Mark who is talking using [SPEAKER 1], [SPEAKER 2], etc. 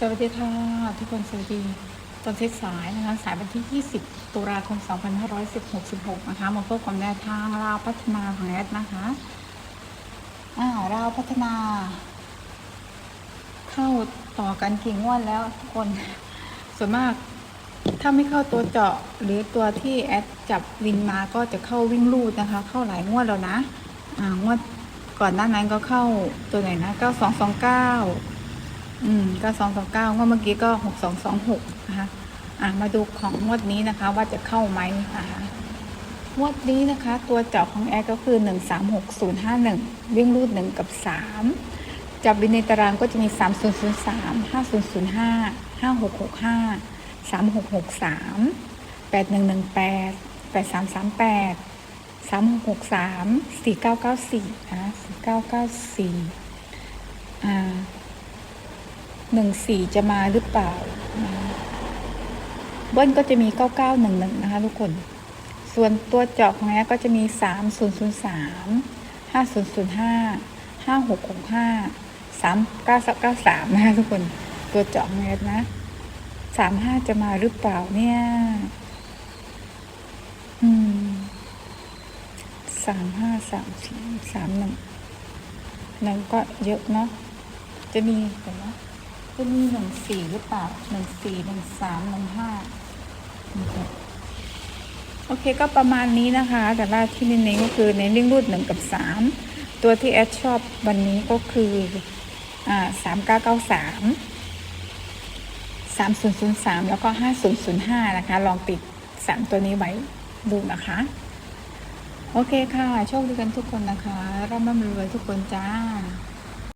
[SPEAKER 1] สวัสดีค่ะทุกคนสวัสดีตอนเช้สายนะคะสายวันที่ 20 ตุลาคม 2566 นะคะมาพบกับแนวทางราวพัฒนาของแอดนะคะอ่าราวพัฒนา เข้าต่อกันกี่งวดแล้วทุกคนส่วนมากถ้าไม่เข้าตัวเจาะหรือตัวที่แอดจับวินมาก็จะเข้าวิ่งลูดนะคะ เข้าหลายงวดแล้วนะอ่างวดก่อนหน้านั้นก็เข้าตัวไหนนะ 9229อืม ก็สองสองเก้าเมื่อกี้ก็หกสองสองหกนะคะอะมาดูของงวดนี้นะคะ ว่าจะเข้าไหมนะคะงวดนี้นะคะ ตัวเจาะของแอร์ก็คือหนึ่งสามหกศูนย์ห้าหนึ่งวิ่งรูดหนึ่งกับสามจับวินในตารางก็จะมีสามศูนย์ศูนย์สามห้าศูนย์ศูนย์ห้าห้าหกหกห้าสามหกหกสามแปดหนึ่งหนึ่งแปดแปดสามสามแปดสามหกหกสามสี่เก้าเก้าสี่นะสี่เก้าเก้าสี่อ่า หนึ่งสี่จะมาหรือเปล่า เบิ้ลก็จะมีเก้าเก้าหนึ่งหนึ่งนะคะทุกคน ส่วนตัวเจาะของแอก็จะมีสามศูนย์ศูนย์สามห้าศูนย์ศูนย์ห้าห้าหกหกห้าสามเก้าเก้าสามนะคะทุกคนตัวเจาะของแอนะสามห้าจะมาหรือเปล่าเนี่ยอืมสามห้าสามสี่สามหนึ่งหนึ่งก็เยอะเนาะจะมีเดี๋ยวนะ จะมีหนึ่งสี่หรือเปล่าหนึ่งสี่หนึ่งสามหนึ่งห้าโอเคก็ประมาณนี้นะคะ แต่ว่าที่เน้นๆก็คือในเรื่องรูดหนึ่งกับสามตัวที่แอดชอบวันนี้ก็คืออ่าสามเก้าเก้าสามสามศูนย์ศูนย์สามแล้วก็ห้าศูนย์ศูนย์ห้านะคะ ลองติดสามตัวนี้ไว้ดูนะคะ โอเคค่ะ โชคดีกันทุกคนนะคะร่ำรวยทุกคนจ้า